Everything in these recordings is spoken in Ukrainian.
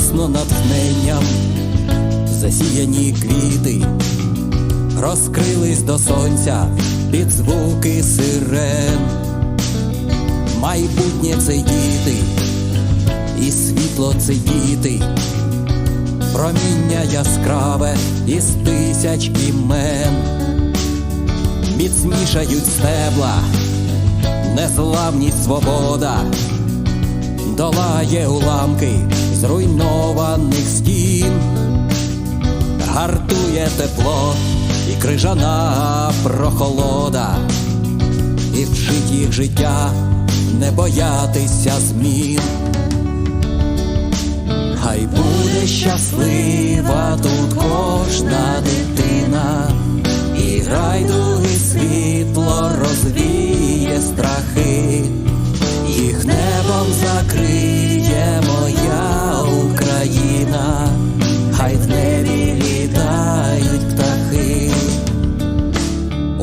ясно натхненням, засіяні квіти, розкрились до сонця під звуки сирен. Майбутнє це діти, і світло це діти, проміння яскраве із тисяч імен, міцнішають стебла, незламність свобода, долає уламки гартує тепло і крижана прохолода, і вчить їх життя не боятися змін. Хай буде щаслива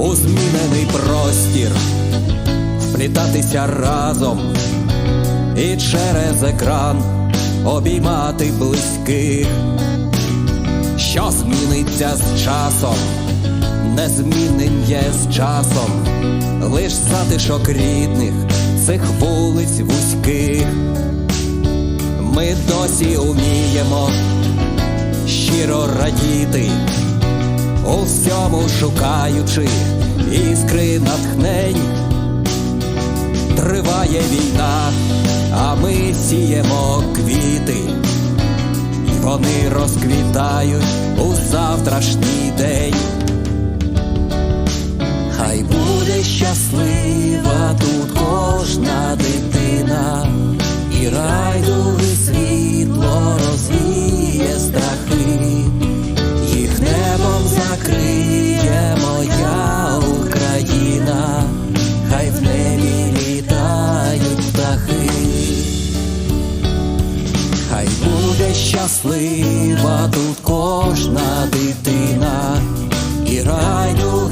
у змінений простір. Вплітатися разом. І через екран обіймати близьких, що зміниться з часом, незмінним є з часом, лиш затишок рідних цих вулиць вузьких. Ми досі уміємо щиро радіти, у всьому шукаючи іскри натхнень. Триває війна, а ми сіємо квіти, і вони розквітають у завтрашній день. Хай буде щаслива тут кожна дитина, і райдуги буде щаслива тут кожна дитина і райду.